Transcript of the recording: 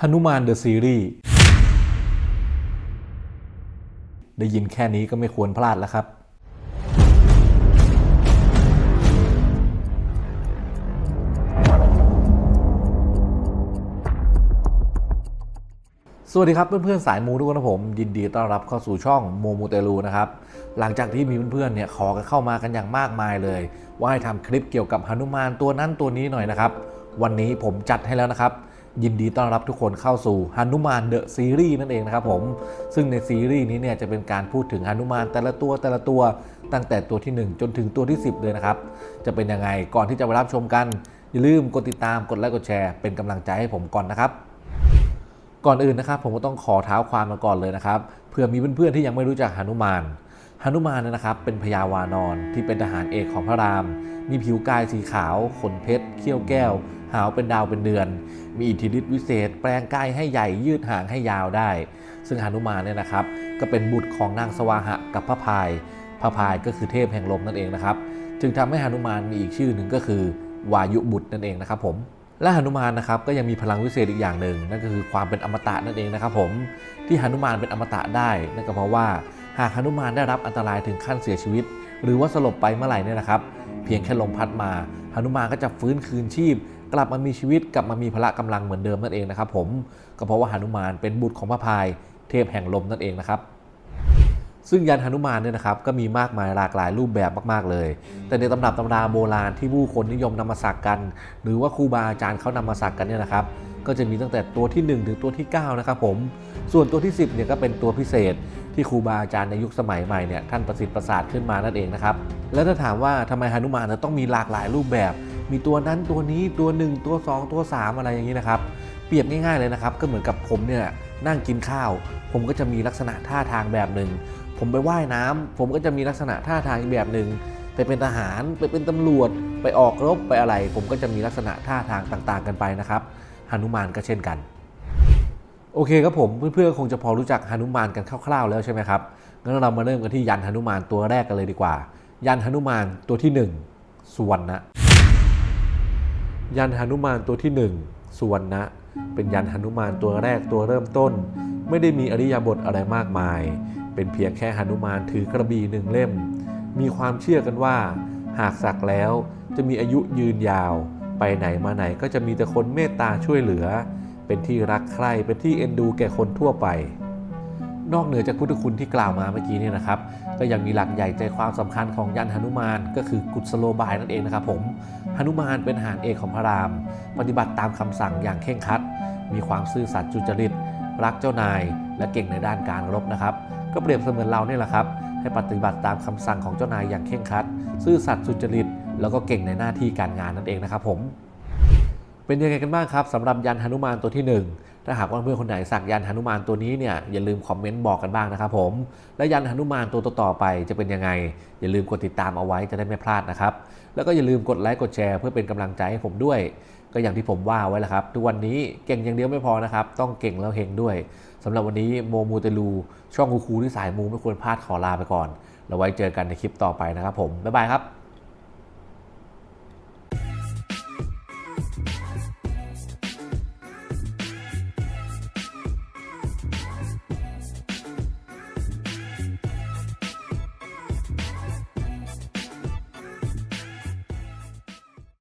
หนุมานเดอะซีรีส์ได้ยินแค่นี้ก็ไม่ควรพลาดแล้วครับสวัสดีครับเพื่อนๆสายมูทุกคนนะผมยินดีต้อนรับเข้าสู่ช่องโมมูเตลูนะครับหลังจากที่มีเพื่อนๆเนี่ยขอกันเข้ามากันอย่างมากมายเลย ว่าให้ทำคลิปเกี่ยวกับหนุมานตัวนั้นตัวนี้หน่อยนะครับ วันนี้ผมจัดให้แล้วนะครับ ยินดีต้อนรับทุกคนเข้าสู่หนุมานเดอะซีรีส์นั่นเองนะครับผม ซึ่งในซีรีส์นี้เนี่ยจะเป็นการพูดถึงหนุมานแต่ละตัวแต่ละตัวตั้งแต่ตัวที่ 1 จนถึงตัวที่ 10 เลยนะครับ จะเป็นยังไงก่อนที่จะไปรับชมกัน อย่าลืมกดติดตามกดไลค์กดแชร์เป็นกำลังใจให้ผมก่อนนะครับ ก่อนอื่นนะครับผมก็ต้องขอเท้าความมาก่อนเลยนะครับเผื่อมีเพื่อนๆที่ยังไม่รู้จักหนุมานหนุมานนยนะครับเป็นพญาวานอนที่เป็นทหารเอกของพระราม มีผิวกายสีขาว ขนเพชรเขี้ยวแก้ว หาวเป็นดาวเป็นเดือน มีอิทธิฤทธิวิเศษ แปลงกายให้ใหญ่ยืดหางให้ยาวได้ ซึ่งหนุมานเนี่ยนะครับ ก็เป็นบุตรของนางสวาหะกับพระพาย พระพายก็คือเทพแห่งลมนั่นเองนะครับ จึงทำให้หนุมานมีอีกชื่อหนึ่งก็คือวายุบุตรนั่นเองนะครับผมและหนุมานนะครับก็ยังมีพลังวิเศษอีกอย่างหนึ่งนั่นก็คือความเป็นอมตะนั่นเองนะครับผมที่หนุมานเป็นอมตะได้นั่นก็เพราะว่าหากหนุมานได้รับอันตรายถึงขั้นเสียชีวิต หรือว่าสลบไปเมื่อไหร่เนี่ยนะครับ เพียงแค่ลมพัดมาหนุมานก็จะฟื้นคืนชีพ กลับมามีชีวิตกลับมามีพละกำลังเหมือนเดิมนั่นเองนะครับผมก็เพราะว่าหนุมานเป็นบุตรของพระพายเทพแห่งลมนั่นเองนะครับซึ่งยันหนุมานเนี่ยนะครับก็มีมากมายหลากหลายรูปแบบมาก ๆ เลย แต่ในตำรับตำราโบราณที่ผู้คนนิยมนำมาสักกัน หรือว่าครูบาอาจารย์เขานำมาสักกันเนี่ยนะครับ ก็จะมีตั้งแต่ตัวที่ 1 ถึงตัวที่ 9 นะครับผม ส่วนตัวที่ 10เนี่ยก็เป็นตัวพิเศษ ที่ครูบาอาจารย์ในยุคสมัยใหม่เนี่ยท่านประสิทธิ์ประสาทขึ้นมานั่นเองนะครับ แล้วถ้าถามว่าทำไมหนุมานต้องมีหลากหลายรูปแบบ มีตัวนั้นตัวนี้ตัว 1 ตัว 2 ตัว 3 อะไรอย่างนี้นะครับ เปรียบง่ายๆเลยนะครับ ก็เหมือนกับผมเนี่ยนั่งกินข้าว ผมก็จะมีลักษณะท่าทางแบบหนึ่ง ผมไปว่ายน้ำผมก็จะมีลักษณะท่าทางอีกแบบหนึ่งไปเป็นทหารไปเป็นตำรวจไปออกรบไปอะไร ผมก็จะมีลักษณะท่าทางต่างๆ กันไปนะครับหนุมานก็เช่นกันโอเคครับผมเพื่อนๆคงจะพอรู้จักหนุมานกันคร่าวๆแล้วใช่ไหมครับงั้นเรามาเริ่มกันที่ยันหนุมานตัวแรกกันเลยดีกว่า ยันหนุมานตัวที่หนึ่งสุวรรณะ ยันหนุมานตัวที่หนึ่งสุวรรณะ เป็นยันหนุมานตัวแรกตัวเริ่มต้น ไม่ได้มีอริยบทอะไรมากมาย เป็นเพียงแค่หนุมานถือกระบี่หนึ่งเล่ม มีความเชื่อกันว่า หากสักแล้วจะมีอายุยืนยาว ไปไหนมาไหนก็จะมีแต่คนเมตตาช่วยเหลือ เป็นที่รักใคร่เป็นที่เอ็นดูแก่คนทั่วไป นอกเหนือจากพุทธคุณที่กล่าวมาเมื่อกี้นี่นะครับ ก็ยังมีหลักใหญ่ใจความสำคัญของยันหนุมาน ก็คือกุศโลบายนั่นเองนะครับผมหนุมานเป็นหารเอกของพระราม ปฏิบัติตามคำสั่งอย่างเคร่งครัด มีความซื่อสัตย์จุจริต รักเจ้านาย และเก่งในด้านการรบนะครับ ก็เปรียบเสมือนเราเนี่ยแหละครับ ให้ปฏิบัติตามคำสั่งของเจ้านายอย่างเคร่งครัด ซื่อสัตย์สุจริต แล้วก็เก่งในหน้าที่การงานนั่นเองนะครับผม เป็นยังไงกันบ้างครับสำหรับยันหนุมานตัวที่ 1 ถ้าหากว่าเพื่อนคนไหนสักยันหนุมานตัวนี้เนี่ยอย่าลืมคอมเมนต์บอกกันบ้างนะครับผม และยันหนุมานตัวต่อๆไปจะเป็นยังไง อย่าลืมกดติดตามเอาไว้จะได้ไม่พลาดนะครับ แล้วก็อย่าลืมกดไลค์กดแชร์เพื่อเป็นกำลังใจให้ผมด้วย ก็อย่างที่ผมว่าไว้แหละครับ ทุกวันนี้เก่งอย่างเดียวไม่พอนะครับ ต้องเก่งแล้วเฮงด้วยสำหรับวันนี้โมมูเตลูช่องคูคูที่สายมูไม่ควรพลาดขอลาไปก่อนแล้วไว้เจอกันในคลิปต่อไปนะครับผมบ๊ายบายครับ